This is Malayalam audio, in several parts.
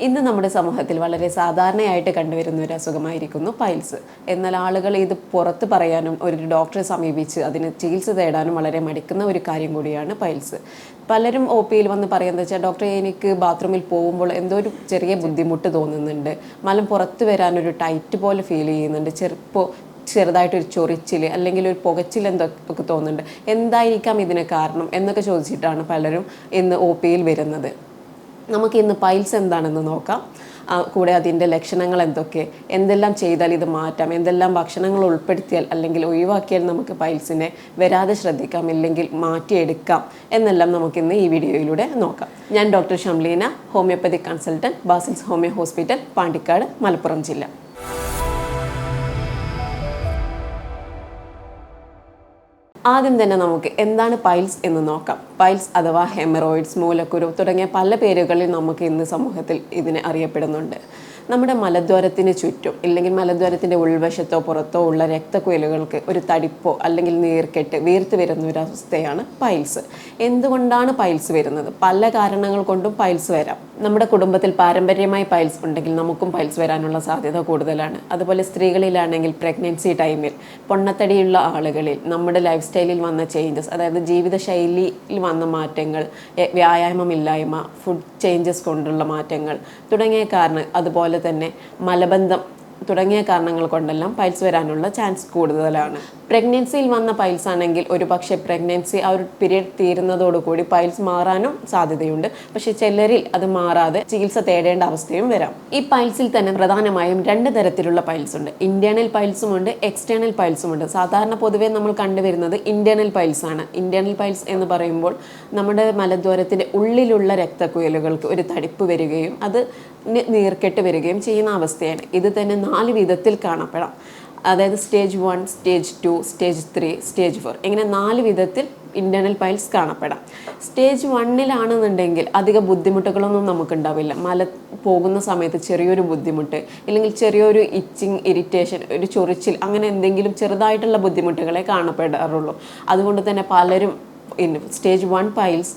ഇന്ന് നമ്മുടെ സമൂഹത്തിൽ വളരെ സാധാരണയായിട്ട് കണ്ടുവരുന്ന ഒരു അസുഖമായിരിക്കുന്നു പൈൽസ്. എന്നാൽ ആളുകൾ ഇത് പുറത്ത് പറയാനും ഒരു ഡോക്ടറെ സമീപിച്ച് അതിന് ചികിത്സ തേടാനും വളരെ മടിക്കുന്ന ഒരു കാര്യം കൂടിയാണ് പൈൽസ്. പലരും ഒ പിയിൽ വന്ന് പറയുന്നത് വെച്ചാൽ ഡോക്ടറെ എനിക്ക് ബാത്റൂമിൽ പോകുമ്പോൾ എന്തോ ഒരു ചെറിയ ബുദ്ധിമുട്ട് തോന്നുന്നുണ്ട്. മലം പുറത്ത് വരാനൊരു ടൈറ്റ് പോലെ ഫീൽ ചെയ്യുന്നുണ്ട്. ചെറുപ്പോൾ ചെറുതായിട്ടൊരു ചൊറിച്ചിൽ അല്ലെങ്കിൽ ഒരു പുകച്ചിൽ എന്തൊക്കെ തോന്നുന്നുണ്ട്. എന്തായിരിക്കാം ഇതിന് കാരണം? എന്നൊക്കെ ചോദിച്ചിട്ടാണ് പലരും ഇന്ന് ഒ പിയിൽ വരുന്നത്. നമുക്ക് ഇന്ന് പൈൽസ് എന്താണെന്ന് നോക്കാം. കൂടെ അതിന്റെ ലക്ഷണങ്ങൾ എന്തൊക്കെ എന്തെല്ലാം ചെയ്താൽ ഇത് മാറ്റാം എന്തെല്ലാം ഭക്ഷണങ്ങൾ ഉൾപ്പെടുത്തിയാൽ അല്ലെങ്കിൽ ഒഴിവാക്കിയാൽ നമുക്ക് പൈൽസിനെ വരാതെ ശ്രദ്ധിക്കാം ഇല്ലെങ്കിൽ മാറ്റിയെടുക്കാം എന്നെല്ലാം നമുക്കിന്ന് ഈ വീഡിയോയിലൂടെ നോക്കാം. ഞാൻ doctor Shamleena homoeopathy consultant Basil's homoeo hospital Pandikkad Malappuram ജില്ല. ആദ്യം തന്നെ നമുക്ക് എന്താണ് പൈൽസ് എന്ന് നോക്കാം. പൈൽസ് അഥവാ ഹെമറോയിഡ്സ് മൂലക്കുരു തുടങ്ങിയ പല പേരുകളിൽ നമുക്ക് ഇന്ന് സമൂഹത്തിൽ ഇതിനെ അറിയപ്പെടുന്നുണ്ട്. നമ്മുടെ മലദ്വാരത്തിന് ചുറ്റും ഇല്ലെങ്കിൽ മലദ്വാരത്തിന്റെ ഉൾവശത്തോ പുറത്തോ ഉള്ള രക്തക്കുഴലുകൾക്ക് ഒരു തടിപ്പോ അല്ലെങ്കിൽ നീർക്കെട്ട് വീർത്ത് വരുന്ന ഒരു അവസ്ഥയാണ് പൈൽസ്. എന്തുകൊണ്ടാണ് പൈൽസ് വരുന്നത്? പല കാരണങ്ങൾ കൊണ്ടും പൈൽസ് വരാം. നമ്മുടെ കുടുംബത്തിൽ പാരമ്പര്യമായി പൈൽസ് ഉണ്ടെങ്കിൽ നമുക്കും പൈൽസ് വരാനുള്ള സാധ്യത കൂടുതലാണ്. അതുപോലെ സ്ത്രീകളിലാണെങ്കിൽ പ്രഗ്നൻസി ടൈമിൽ പൊണ്ണത്തടിയുള്ള ആളുകളിൽ നമ്മുടെ ലൈഫ് സ്റ്റൈലിൽ വന്ന ചേഞ്ചസ് അതായത് ജീവിതശൈലിയിൽ വന്ന മാറ്റങ്ങൾ വ്യായാമമില്ലായ്മ ഫുഡ് ചേഞ്ചസ് കൊണ്ടുള്ള മാറ്റങ്ങൾ തുടങ്ങിയ കാരണം അതുപോലെ തന്നെ മലബന്ധം തുടങ്ങിയ കാരണങ്ങൾ കൊണ്ടെല്ലാം പൈൽസ് വരാനുള്ള ചാൻസ് കൂടുതലാണ്. പ്രഗ്നൻസിയിൽ വന്ന പൈൽസ് ആണെങ്കിൽ ഒരു പക്ഷേ പ്രഗ്നൻസി ആ ഒരു പീരീഡ് തീരുന്നതോടുകൂടി പൈൽസ് മാറാനും സാധ്യതയുണ്ട്. പക്ഷേ ചിലരിൽ അത് മാറാതെ ചികിത്സ തേടേണ്ട അവസ്ഥയും വരാം. ഈ പൈൽസിൽ തന്നെ പ്രധാനമായും രണ്ട് തരത്തിലുള്ള പൈൽസ് ഉണ്ട്. ഇന്റേണൽ പൈൽസും ഉണ്ട് എക്സ്റ്റേണൽ പൈൽസും ഉണ്ട്. സാധാരണ പൊതുവെ നമ്മൾ കണ്ടുവരുന്നത് ഇന്റേണൽ പൈൽസ് ആണ്. ഇന്റേണൽ പൈൽസ് എന്ന് പറയുമ്പോൾ നമ്മുടെ മലദ്വാരത്തിന്റെ ഉള്ളിലുള്ള രക്തക്കുഴലുകൾക്ക് ഒരു തടിപ്പ് വരികയും അത് നീർക്കെട്ട് വരികയും ചെയ്യുന്ന അവസ്ഥയാണ്. ഇത് തന്നെ നാല് വിധത്തിൽ കാണപ്പെടാം. അതായത് stage one stage two stage three stage four ഇങ്ങനെ നാല് വിധത്തിൽ ഇന്റേർണൽ പൈൽസ് കാണപ്പെടാം. സ്റ്റേജ് വണ്ണിലാണെന്നുണ്ടെങ്കിൽ അധിക ബുദ്ധിമുട്ടുകളൊന്നും നമുക്കുണ്ടാവില്ല. മല പോകുന്ന സമയത്ത് ചെറിയൊരു ബുദ്ധിമുട്ട് അല്ലെങ്കിൽ ചെറിയൊരു ഇച്ചിങ് ഇറിറ്റേഷൻ ഒരു ചൊറിച്ചിൽ അങ്ങനെ എന്തെങ്കിലും ചെറുതായിട്ടുള്ള ബുദ്ധിമുട്ടുകളെ കാണപ്പെടാറുള്ളൂ. അതുകൊണ്ട് തന്നെ പലരും സ്റ്റേജ് വൺ പൈൽസ്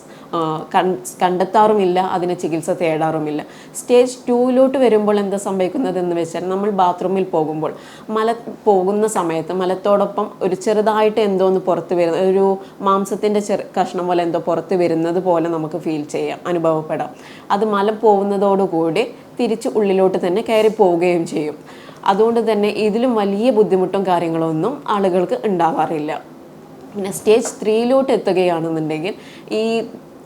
കണ്ടെത്താറുമില്ല അതിന് ചികിത്സ തേടാറുമില്ല. സ്റ്റേജ് ടൂവിലോട്ട് വരുമ്പോൾ എന്താ സംഭവിക്കുന്നത് എന്ന് വെച്ചാൽ നമ്മൾ ബാത്റൂമിൽ പോകുമ്പോൾ മല പോകുന്ന സമയത്ത് മലത്തോടൊപ്പം ഒരു ചെറുതായിട്ട് എന്തോ ഒന്ന് പുറത്ത് വരുന്ന ഒരു മാംസത്തിന്റെ ചെറു കഷ്ണം പോലെ എന്തോ പുറത്ത് വരുന്നത് പോലെ നമുക്ക് ഫീൽ ചെയ്യാം അനുഭവപ്പെടാം. അത് മല പോകുന്നതോടുകൂടി തിരിച്ച് ഉള്ളിലോട്ട് തന്നെ കയറി പോവുകയും ചെയ്യും. അതുകൊണ്ട് തന്നെ ഇതിലും വലിയ ബുദ്ധിമുട്ടും കാര്യങ്ങളൊന്നും ആളുകൾക്ക് ഉണ്ടാവാറില്ല. പിന്നെ സ്റ്റേജ് ത്രീയിലോട്ട് എത്തുകയാണെന്നുണ്ടെങ്കിൽ ഈ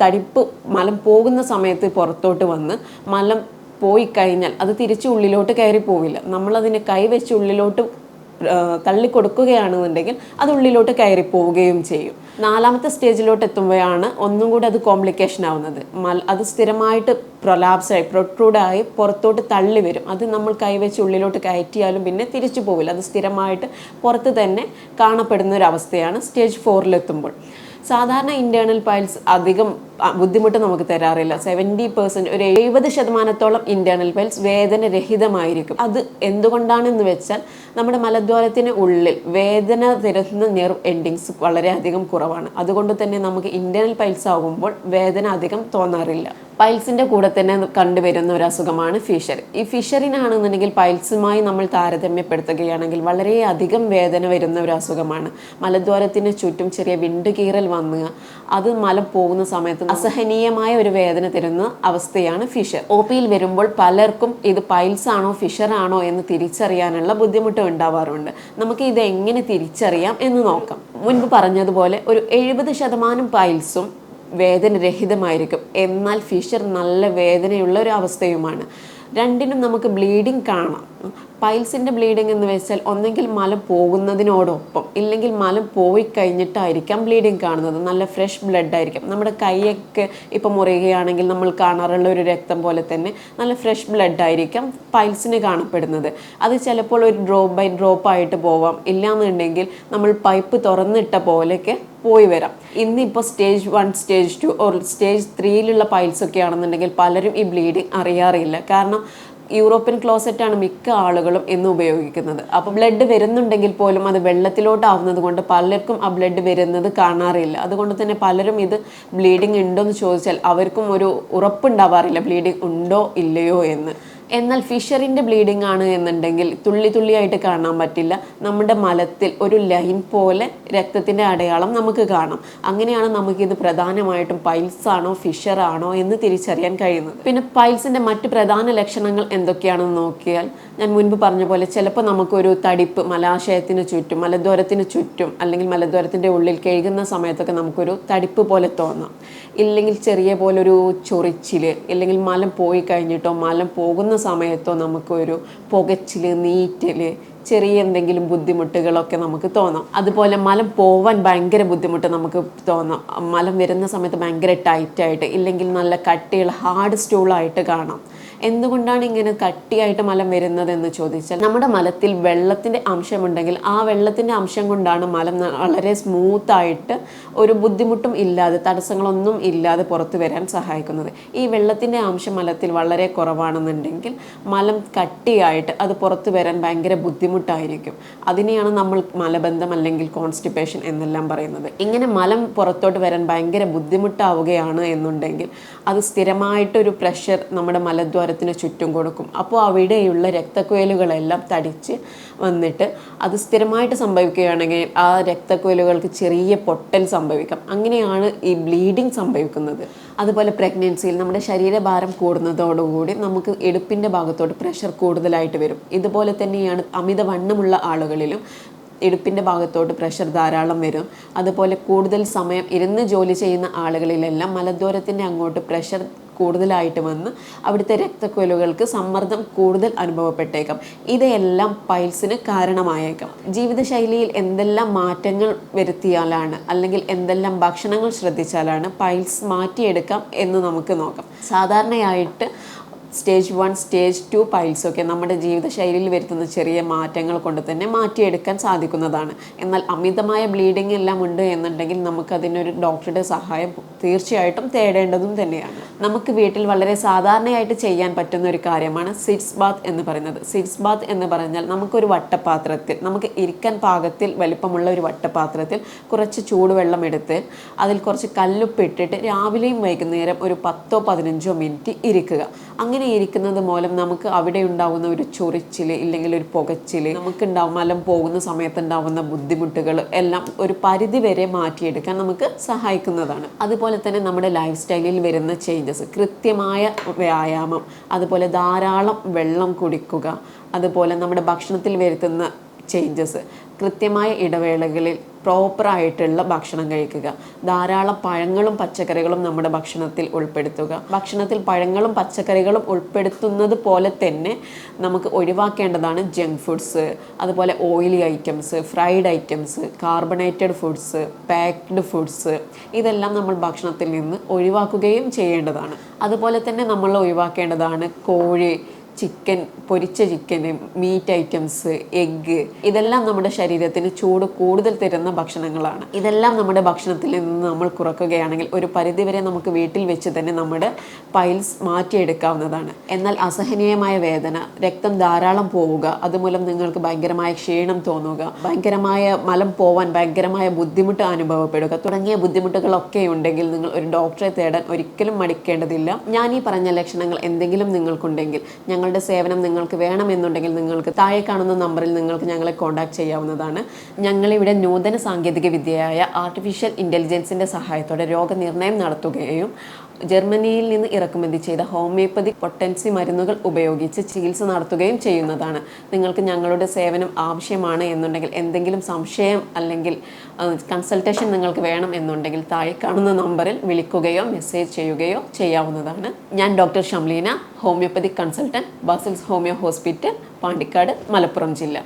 തടിപ്പ് മലം പോകുന്ന സമയത്ത് പുറത്തോട്ട് വന്ന് മലം പോയി കഴിഞ്ഞാൽ അത് തിരിച്ച് ഉള്ളിലോട്ട് കയറി പോവില്ല. നമ്മളതിനെ കൈവച്ച് ഉള്ളിലോട്ട് തള്ളിക്കൊടുക്കുകയാണെന്നുണ്ടെങ്കിൽ തള്ളി കൊടുക്കുകയാണെന്നുണ്ടെങ്കിൽ അത് ഉള്ളിലോട്ട് കയറി പോവുകയും ചെയ്യും. നാലാമത്തെ സ്റ്റേജിലോട്ട് എത്തുമ്പോഴാണ് ഒന്നും കൂടി അത് കോംപ്ലിക്കേഷൻ ആവുന്നത്. മൽ അത് സ്ഥിരമായിട്ട് പ്രൊലാപ്സായി പ്രൊട്രൂഡായി പുറത്തോട്ട് തള്ളി വരും. അത് നമ്മൾ കൈവച്ച് ഉള്ളിലോട്ട് കയറ്റിയാലും പിന്നെ തിരിച്ചു പോവില്ല. അത് സ്ഥിരമായിട്ട് പുറത്ത് തന്നെ കാണപ്പെടുന്ന ഒരു അവസ്ഥയാണ് സ്റ്റേജ് ഫോറിലെത്തുമ്പോൾ. സാധാരണ ഇന്റേണൽ പൈൽസ് അധികം ബുദ്ധിമുട്ട് നമുക്ക് തരാറില്ല. സെവന്റി പെർസെന്റ് ഒരു എഴുപത് ശതമാനത്തോളം ഇന്റേണൽ പൈൽസ് വേദന രഹിതമായിരിക്കും അത് എന്തുകൊണ്ടാണെന്ന് വെച്ചാൽ നമ്മുടെ മലദ്വാരത്തിന് ഉള്ളിൽ വേദന തരുന്ന നെർവ് എൻഡിങ്സ് വളരെയധികം കുറവാണ്. അതുകൊണ്ട് തന്നെ നമുക്ക് ഇന്റേണൽ പൈൽസ് ആകുമ്പോൾ വേദന അധികം തോന്നാറില്ല. പൈൽസിന്റെ കൂടെ തന്നെ കണ്ടുവരുന്ന ഒരു അസുഖമാണ് ഫിഷർ. ഈ ഫിഷറിനാണെന്നുണ്ടെങ്കിൽ പൈൽസുമായി നമ്മൾ താരതമ്യപ്പെടുത്തുകയാണെങ്കിൽ വളരെയധികം വേദന വരുന്ന ഒരു അസുഖമാണ്. മലദ്വാരത്തിന് ചുറ്റും ചെറിയ വിണ്ടുകീറൽ വന്ന് അത് മല പോകുന്ന സമയത്ത് അസഹനീയമായ ഒരു വേദന തരുന്ന അവസ്ഥയാണ് ഫിഷർ. ഒ പിയിൽ വരുമ്പോൾ പലർക്കും ഇത് പൈൽസ് ആണോ ഫിഷർ ആണോ എന്ന് തിരിച്ചറിയാനുള്ള ബുദ്ധിമുട്ട് ഉണ്ടാവാറുണ്ട്. നമുക്ക് ഇത് എങ്ങനെ തിരിച്ചറിയാം എന്ന് നോക്കാം. മുൻപ് പറഞ്ഞതുപോലെ ഒരു എഴുപത് ശതമാനം പൈൽസും വേദനരഹിതമായിരിക്കും. എന്നാൽ ഫിഷർ നല്ല വേദനയുള്ള ഒരു അവസ്ഥയുമാണ്. രണ്ടിനും നമുക്ക് ബ്ലീഡിങ് കാണാം. പൈൽസിന്റെ ബ്ലീഡിംഗ് എന്ന് വെച്ചാൽ ഒന്നെങ്കിൽ മലം പോകുന്നതിനോടൊപ്പം ഇല്ലെങ്കിൽ മലം പോയി കഴിഞ്ഞിട്ടായിരിക്കാം ബ്ലീഡിങ് കാണുന്നത്. നല്ല ഫ്രഷ് ബ്ലഡ് ആയിരിക്കും. നമ്മുടെ കൈയൊക്കെ ഇപ്പം മുറിയുകയാണെങ്കിൽ നമ്മൾ കാണാറുള്ള ഒരു രക്തം പോലെ തന്നെ നല്ല ഫ്രഷ് ബ്ലഡ് ആയിരിക്കാം പൈൽസിന് കാണപ്പെടുന്നത്. അത് ചിലപ്പോൾ ഒരു ഡ്രോപ്പ് ബൈ ഡ്രോപ്പ് ആയിട്ട് പോവാം. ഇല്ലാന്നുണ്ടെങ്കിൽ നമ്മൾ പൈപ്പ് തുറന്നിട്ട പോലെയൊക്കെ പോയി വരാം. ഇന്നിപ്പോൾ stage one stage two or stage ത്രീയിലുള്ള piles ഒക്കെ ആണെന്നുണ്ടെങ്കിൽ പലരും ഈ ബ്ലീഡിങ് അറിയാറില്ല. കാരണം യൂറോപ്യൻ ക്ലോസറ്റാണ് മിക്ക ആളുകളും ഇന്ന് ഉപയോഗിക്കുന്നത്. അപ്പോൾ ബ്ലഡ് വരുന്നുണ്ടെങ്കിൽ പോലും അത് വെള്ളത്തിലോട്ടാവുന്നത് കൊണ്ട് പലർക്കും ആ ബ്ലഡ് വരുന്നത് കാണാറില്ല. അതുകൊണ്ട് തന്നെ പലരും ഇത് ബ്ലീഡിങ് ഉണ്ടോ എന്ന് ചോദിച്ചാൽ അവർക്കും ഒരു ഉറപ്പുണ്ടാവാറില്ല. ബ്ലീഡിങ് ഉണ്ടോ? ഇല്ലയോ? എന്ന്. എന്നാൽ ഫിഷറിന്റെ ബ്ലീഡിംഗ് ആണ് എന്നുണ്ടെങ്കിൽ തുള്ളി തുള്ളിയായിട്ട് കാണാൻ പറ്റില്ല. നമ്മുടെ മലത്തിൽ ഒരു ലൈൻ പോലെ രക്തത്തിന്റെ അടയാളം നമുക്ക് കാണാം. അങ്ങനെയാണ് നമുക്കിത് പ്രധാനമായിട്ടും പൈൽസ് ആണോ ഫിഷർ ആണോ എന്ന് തിരിച്ചറിയാൻ കഴിയുന്നത്. പിന്നെ പൈൽസിന്റെ മറ്റ് പ്രധാന ലക്ഷണങ്ങൾ എന്തൊക്കെയാണെന്ന് നോക്കിയാൽ ഞാൻ മുൻപ് പറഞ്ഞ പോലെ ചിലപ്പോൾ നമുക്കൊരു തടിപ്പ് മലാശയത്തിന് ചുറ്റും മലദ്വാരത്തിന് ചുറ്റും അല്ലെങ്കിൽ മലദ്വാരത്തിന്റെ ഉള്ളിൽ കഴുകുന്ന സമയത്തൊക്കെ നമുക്കൊരു തടിപ്പ് പോലെ തോന്നാം. ഇല്ലെങ്കിൽ ചെറിയ പോലൊരു ചൊറിച്ചിൽ ഇല്ലെങ്കിൽ മലം പോയി കഴിഞ്ഞിട്ടോ മലം പോകുന്ന സമയത്തോ നമുക്കൊരു പുകച്ചിൽ നീറ്റൽ ചെറിയ എന്തെങ്കിലും ബുദ്ധിമുട്ടുകളൊക്കെ നമുക്ക് തോന്നാം. അതുപോലെ മലം പോവാൻ ഭയങ്കര ബുദ്ധിമുട്ട് നമുക്ക് തോന്നാം. മലം വരുന്ന സമയത്ത് ഭയങ്കര ടൈറ്റായിട്ട് ഇല്ലെങ്കിൽ നല്ല കട്ടിയുള്ള ഹാർഡ് സ്റ്റൂളായിട്ട് കാണാം. എന്തുകൊണ്ടാണ് ഇങ്ങനെ കട്ടിയായിട്ട് മലം വരുന്നത് എന്ന് ചോദിച്ചാൽ നമ്മുടെ മലത്തിൽ വെള്ളത്തിന്റെ അംശമുണ്ടെങ്കിൽ ആ വെള്ളത്തിന്റെ അംശം കൊണ്ടാണ് മലം വളരെ സ്മൂത്തായിട്ട് ഒരു ബുദ്ധിമുട്ടും ഇല്ലാതെ തടസ്സങ്ങളൊന്നും ഇല്ലാതെ പുറത്തു വരാൻ സഹായിക്കുന്നത്. ഈ വെള്ളത്തിന്റെ അംശം മലത്തിൽ വളരെ കുറവാണെന്നുണ്ടെങ്കിൽ മലം കട്ടിയായിട്ട് അത് പുറത്തു വരാൻ ഭയങ്കര ബുദ്ധിമുട്ടായിരിക്കും. അതിനെയാണ് നമ്മൾ മലബന്ധം അല്ലെങ്കിൽ കോൺസ്റ്റിപ്പേഷൻ എന്നെല്ലാം പറയുന്നത്. ഇങ്ങനെ മലം പുറത്തോട്ട് വരാൻ ഭയങ്കര ബുദ്ധിമുട്ടാവുകയാണ് എന്നുണ്ടെങ്കിൽ അത് സ്ഥിരമായിട്ടൊരു പ്രഷർ നമ്മുടെ മലദ്വാരത്തിന് ചുറ്റും കൊടുക്കും. അപ്പോൾ അവിടെയുള്ള രക്തക്കുഴലുകളെല്ലാം തടിച്ച് വന്നിട്ട് അത് സ്ഥിരമായിട്ട് സംഭവിക്കുകയാണെങ്കിൽ ആ രക്തക്കുഴലുകൾക്ക് ചെറിയ പൊട്ടൽ സംഭവിക്കാം. അങ്ങനെയാണ് ഈ ബ്ലീഡിങ് സംഭവിക്കുന്നത്. അതുപോലെ പ്രഗ്നൻസിയിൽ നമ്മുടെ ശരീരഭാരം കൂടുന്നതോടുകൂടി നമുക്ക് എടുപ്പിന്റെ ഭാഗത്തോട്ട് പ്രഷർ കൂടുതലായിട്ട് വരും. ഇതുപോലെ തന്നെയാണ് അമിതവണ്ണമുള്ള ആളുകളിലും ഇടുപ്പിന്റെ ഭാഗത്തോട്ട് പ്രഷർ ധാരാളം വരും. അതുപോലെ കൂടുതൽ സമയം ഇരുന്ന് ജോലി ചെയ്യുന്ന ആളുകളിലെല്ലാം മലദ്വാരത്തിന്റെ അങ്ങോട്ട് പ്രഷർ കൂടുതലായിട്ട് വന്ന് അവിടുത്തെ രക്തക്കുഴലുകൾക്ക് സമ്മർദ്ദം കൂടുതൽ അനുഭവപ്പെട്ടേക്കാം. ഇതെല്ലാം പൈൽസിന് കാരണമായേക്കാം. ജീവിതശൈലിയിൽ എന്തെല്ലാം മാറ്റങ്ങൾ വരുത്തിയാലാണ് അല്ലെങ്കിൽ എന്തെല്ലാം ഭക്ഷണങ്ങൾ ശ്രദ്ധിച്ചാലാണ് പൈൽസ് മാറ്റിയെടുക്കാം എന്ന് നമുക്ക് നോക്കാം. സാധാരണയായിട്ട് stage one stage two piles ഒക്കെ നമ്മുടെ ജീവിതശൈലിയിൽ വരുത്തുന്ന ചെറിയ മാറ്റങ്ങൾ കൊണ്ട് തന്നെ മാറ്റിയെടുക്കാൻ സാധിക്കുന്നതാണ്. എന്നാൽ അമിതമായ ബ്ലീഡിംഗ് എല്ലാം ഉണ്ട് എന്നുണ്ടെങ്കിൽ നമുക്ക് അതിനൊരു ഡോക്ടറുടെ സഹായം തീർച്ചയായിട്ടും തേടേണ്ടതും തന്നെയാണ്. നമുക്ക് വീട്ടിൽ വളരെ സാധാരണയായിട്ട് ചെയ്യാൻ പറ്റുന്ന ഒരു കാര്യമാണ് സിറ്റ്സ് ബാത്ത് എന്ന് പറയുന്നത്. സിറ്റ്സ് ബാത്ത് എന്ന് പറഞ്ഞാൽ നമുക്കൊരു വട്ടപാത്രത്തിൽ നമുക്ക് ഇരിക്കാൻ പാകത്തിൽ വലിപ്പമുള്ള ഒരു വട്ടപാത്രത്തിൽ കുറച്ച് ചൂടുവെള്ളം എടുത്ത് അതിൽ കുറച്ച് കല്ലുപ്പിട്ടിട്ട് രാവിലെയും വൈകുന്നേരം ഒരു പത്തോ പതിനഞ്ചോ മിനിറ്റ് ഇരിക്കുക. അങ്ങനെ ഇരിക്കുന്നത് മൂലം നമുക്ക് അവിടെ ഉണ്ടാകുന്ന ഒരു ചൊറിച്ചിൽ ഇല്ലെങ്കിൽ ഒരു പുകച്ചിൽ നമുക്ക് ഉണ്ടാവും മലം പോകുന്ന സമയത്ത് ഉണ്ടാവുന്ന ബുദ്ധിമുട്ടുകൾ എല്ലാം ഒരു പരിധി വരെ മാറ്റിയെടുക്കാൻ നമുക്ക് സഹായിക്കുന്നതാണ്. അതുപോലെ തന്നെ നമ്മുടെ ലൈഫ് സ്റ്റൈലിൽ വരുന്ന ചേഞ്ചസ് കൃത്യമായ വ്യായാമം അതുപോലെ ധാരാളം വെള്ളം കുടിക്കുക അതുപോലെ നമ്മുടെ ഭക്ഷണത്തിൽ വരുത്തുന്ന ചേഞ്ചസ് കൃത്യമായ ഇടവേളകളിൽ പ്രോപ്പറായിട്ടുള്ള ഭക്ഷണം കഴിക്കുക. ധാരാളം പഴങ്ങളും പച്ചക്കറികളും നമ്മുടെ ഭക്ഷണത്തിൽ ഉൾപ്പെടുത്തുക. ഭക്ഷണത്തിൽ പഴങ്ങളും പച്ചക്കറികളും ഉൾപ്പെടുത്തുന്നത് പോലെ തന്നെ നമുക്ക് ഒഴിവാക്കേണ്ടതാണ് ജങ്ക് ഫുഡ്സ് അതുപോലെ oily items fried items carbonated foods packed foods ഇതെല്ലാം നമ്മൾ ഭക്ഷണത്തിൽ നിന്ന് ഒഴിവാക്കുകയും ചെയ്യേണ്ടതാണ്. അതുപോലെ തന്നെ നമ്മൾ ഒഴിവാക്കേണ്ടതാണ് കോഴി ചിക്കൻ പൊരിച്ച ചിക്കൻ മീറ്റ് ഐറ്റംസ് എഗ്ഗ് ഇതെല്ലാം നമ്മുടെ ശരീരത്തിന് ചൂട് കൂടുതൽ തരുന്ന ഭക്ഷണങ്ങളാണ്. ഇതെല്ലാം നമ്മുടെ ഭക്ഷണത്തിൽ നിന്ന് നമ്മൾ കുറക്കുകയാണെങ്കിൽ ഒരു പരിധിവരെ നമുക്ക് വീട്ടിൽ വെച്ച് തന്നെ നമ്മുടെ പൈൽസ് മാറ്റിയെടുക്കാവുന്നതാണ്. എന്നാൽ അസഹനീയമായ വേദന രക്തം ധാരാളം പോവുക അതുമൂലം നിങ്ങൾക്ക് ഭയങ്കരമായ ക്ഷീണം തോന്നുക ഭയങ്കരമായ മലം പോവാൻ ഭയങ്കരമായ ബുദ്ധിമുട്ട് അനുഭവപ്പെടുക തുടങ്ങിയ ബുദ്ധിമുട്ടുകളൊക്കെ ഉണ്ടെങ്കിൽ നിങ്ങൾ ഒരു ഡോക്ടറെ തേടാൻ ഒരിക്കലും മടിക്കേണ്ടതില്ല. ഞാൻ ഈ പറഞ്ഞ ലക്ഷണങ്ങൾ എന്തെങ്കിലും നിങ്ങൾക്കുണ്ടെങ്കിൽ ഞങ്ങളുടെ സേവനം നിങ്ങൾക്ക് വേണമെന്നുണ്ടെങ്കിൽ നിങ്ങൾക്ക് താഴെ കാണുന്ന നമ്പറിൽ നിങ്ങൾക്ക് ഞങ്ങളെ കോൺടാക്ട് ചെയ്യാവുന്നതാണ്. ഞങ്ങളിവിടെ നൂതന സാങ്കേതിക വിദ്യയായ ആർട്ടിഫിഷ്യൽ ഇന്റലിജൻസിന്റെ സഹായത്തോടെ രോഗനിർണയം നടത്തുകയും ജർമ്മനിയിൽ നിന്ന് ഇറക്കുമതി ചെയ്ത ഹോമിയോപ്പതി പൊട്ടൻസി മരുന്നുകൾ ഉപയോഗിച്ച് ചികിത്സ നടത്തുകയും ചെയ്യുന്നതാണ്. നിങ്ങൾക്ക് ഞങ്ങളുടെ സേവനം ആവശ്യമാണ് എന്നുണ്ടെങ്കിൽ എന്തെങ്കിലും സംശയം അല്ലെങ്കിൽ കൺസൾട്ടേഷൻ നിങ്ങൾക്ക് വേണം എന്നുണ്ടെങ്കിൽ താഴെ കാണുന്ന നമ്പറിൽ വിളിക്കുകയോ മെസ്സേജ് ചെയ്യുകയോ ചെയ്യാവുന്നതാണ്. ഞാൻ doctor Shamleena homeopathy consultant Basil's homoeo hospital Pandikkad Malappuram ജില്ല.